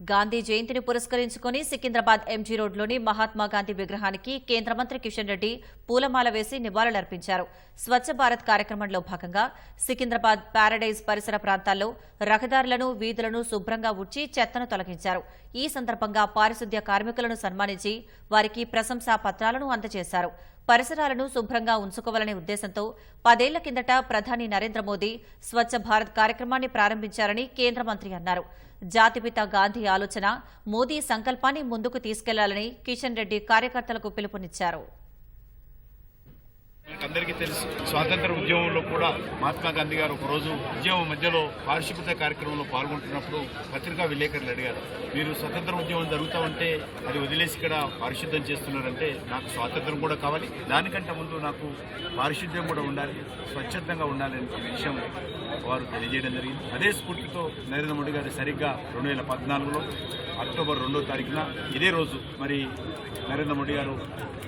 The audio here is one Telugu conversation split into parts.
గాంధీ జయంతిని పురస్కరించుకుని సికింద్రాబాద్ ఎంజీ రోడ్లోని మహాత్మా గాంధీ విగ్రహానికి కేంద్ర మంత్రి కిషన్ రెడ్డి పూలమాల వేసి నివాళులర్పించారు. స్వచ్ఛ భారత్ కార్యక్రమంలో భాగంగా సికింద్రాబాద్ ప్యారడైజ్ పరిసర ప్రాంతాల్లో రహదారులను వీధులను శుభ్రంగా ఉడ్చి చెత్తను తొలగించారు. ఈ సందర్భంగా పారిశుద్ధ్య కార్మికులను సన్మానించి వారికి ప్రశంసా పత్రాలను అందజేశారు. పరిసరాలను శుభ్రంగా ఉంచుకోవాలనే ఉద్దేశంతో పదేళ్ళ కిందట ప్రధాని నరేంద్ర మోదీ స్వచ్ఛ భారత్ కార్యక్రమాన్ని ప్రారంభించారని కేంద్ర మంత్రి అన్నారు. జాతిపిత గాంధీ ఆలోచన మోదీ సంకల్పాన్ని ముందుకు తీసుకెళ్ళాలని కిషన్ రెడ్డి కార్యకర్తలకు పిలుపునిచ్చారు. అందరికీ తెలుసు. స్వాతంత్ర ఉద్యమంలో కూడా మహాత్మా గాంధీ గారు ఒకరోజు ఉద్యమం మధ్యలో పారిశుభ్రత కార్యక్రమంలో పాల్గొంటున్నప్పుడు పత్రికా విలేకరులు అడిగారు. మీరు స్వతంత్ర ఉద్యమం జరుగుతూ ఉంటే అది వదిలేసి ఇక్కడ పారిశుద్ధ్యం చేస్తున్నారంటే నాకు స్వాతంత్రం కూడా కావాలి. దానికంటే ముందు నాకు పారిశుద్ధ్యం కూడా ఉండాలి స్వచ్ఛందంగా ఉండాలి అనే విషయం వారు తెలియజేయడం జరిగింది. అదే స్ఫూర్తితో నరేంద్ర మోడీ గారు సరిగ్గా రెండు వేల పద్నాలుగులో అక్టోబర్ రెండో తారీఖున ఇదే రోజు మరి నరేంద్ర మోడీ గారు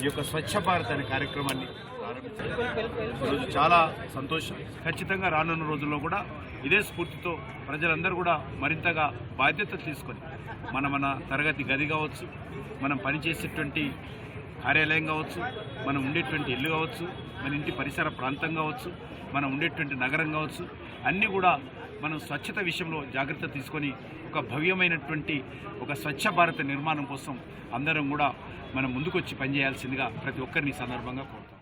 ఈ యొక్క స్వచ్ఛ భారత్ అనే కార్యక్రమాన్ని ఈరోజు చాలా సంతోషం. ఖచ్చితంగా రానున్న రోజుల్లో కూడా ఇదే స్ఫూర్తితో ప్రజలందరూ కూడా మరింతగా బాధ్యత తీసుకొని మన మన తరగతి గది కావచ్చు మనం పనిచేసేటువంటి కార్యాలయం కావచ్చు మనం ఉండేటువంటి ఇల్లు కావచ్చు మన ఇంటి పరిసర ప్రాంతం కావచ్చు మనం ఉండేటువంటి నగరం కావచ్చు అన్నీ కూడా మనం స్వచ్ఛత విషయంలో జాగ్రత్త తీసుకొని ఒక భవ్యమైనటువంటి ఒక స్వచ్ఛ భారత నిర్మాణం కోసం అందరం కూడా మనం ముందుకొచ్చి పనిచేయాల్సిందిగా ప్రతి ఒక్కరిని సందర్భంగా కోరుతాం